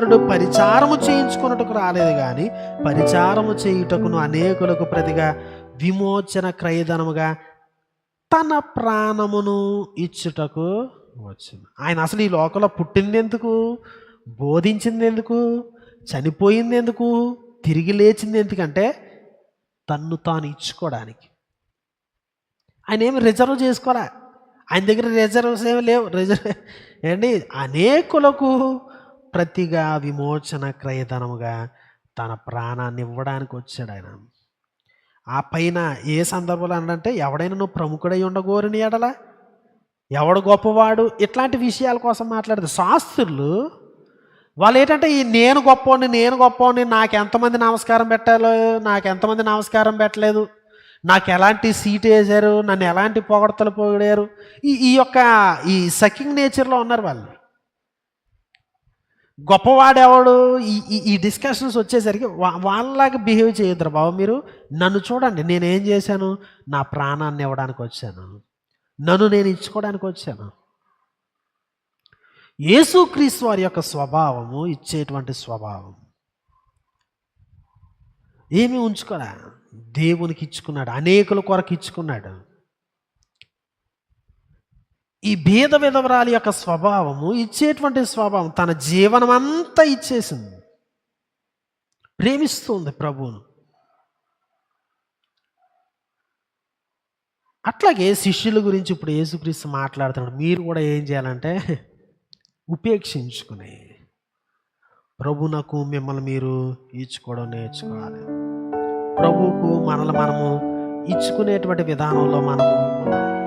కుమారుడు పరిచారము చేయించుకున్నట్టుకు రాలేదు కానీ పరిచారము చేయుటకును అనేకులకు ప్రతిగా విమోచన క్రయధనముగా తన ప్రాణమును ఇచ్చుటకు వచ్చింది ఆయన అసలు ఈ లోకంలో పుట్టింది ఎందుకు బోధించింది ఎందుకు చనిపోయింది ఎందుకు తిరిగి లేచింది ఎందుకంటే తన్ను తాను ఇచ్చుకోవడానికి ఆయన ఏమి రిజర్వ్ చేసుకోలే. ఆయన దగ్గర రిజర్వ్స్ ఏమి లేవు. రిజర్వ్ ఏంటి? అనేకులకు ప్రతిగా విమోచన క్రయధనముగా తన ప్రాణాన్ని ఇవ్వడానికి వచ్చాడు ఆయన. ఆ పైన ఏ సందర్భంలో అంటే ఎవడైనా నువ్వు ప్రముఖుడై ఉండగోరిని ఎడల? ఎవడు గొప్పవాడు? ఇట్లాంటి విషయాల కోసం మాట్లాడదు. శాస్త్రులు వాళ్ళు ఏంటంటే ఈ నేను గొప్పవాడిని నేను గొప్పవాడిని నాకు ఎంతమంది నమస్కారం పెట్టాలో నాకు ఎంతమంది నమస్కారం పెట్టలేదు నాకు ఎలాంటి సీట్ వేశారు నన్ను ఎలాంటి పొగడతలు పొగిడారు ఈ ఈ యొక్క ఈ సకింగ్ నేచర్లో ఉన్నారు వాళ్ళు. గొప్పవాడెవడు? ఈ ఈ- ఈ డిస్కషన్స్ వచ్చేసరికి వా- వాళ్ళలాగా బిహేవ్ చేయొద్దురు బాబు మీరు. నన్ను చూడండి నేనేం చేశాను? నా ప్రాణాన్ని ఇవ్వడానికి వచ్చాను. నన్ను నేను ఇచ్చుకోవడానికి వచ్చాను. యేసుక్రీస్తు వారి యొక్క స్వభావము ఇచ్చేటువంటి స్వభావం. ఏమీ ఉంచుకోరా? దేవునికి ఇచ్చుకున్నాడు అనేకుల కొరకు ఇచ్చుకున్నాడు. ఈ భేద విధవరాలి యొక్క స్వభావము ఇచ్చేటువంటి స్వభావం తన జీవనం అంతా ఇచ్చేసింది. ప్రేమిస్తుంది ప్రభువును. అట్లాగే శిష్యుల గురించి ఇప్పుడు యేసుక్రీస్తు మాట్లాడుతున్నాడు. మీరు కూడా ఏం చేయాలంటే ఉపేక్షించుకుని. ప్రభునకు మిమ్మల్ని మీరు ఇచ్చుకోవడం నేర్చుకోవాలి. ప్రభువుకు మనల్ని మనము ఇచ్చుకునేటువంటి విధానంలో మనము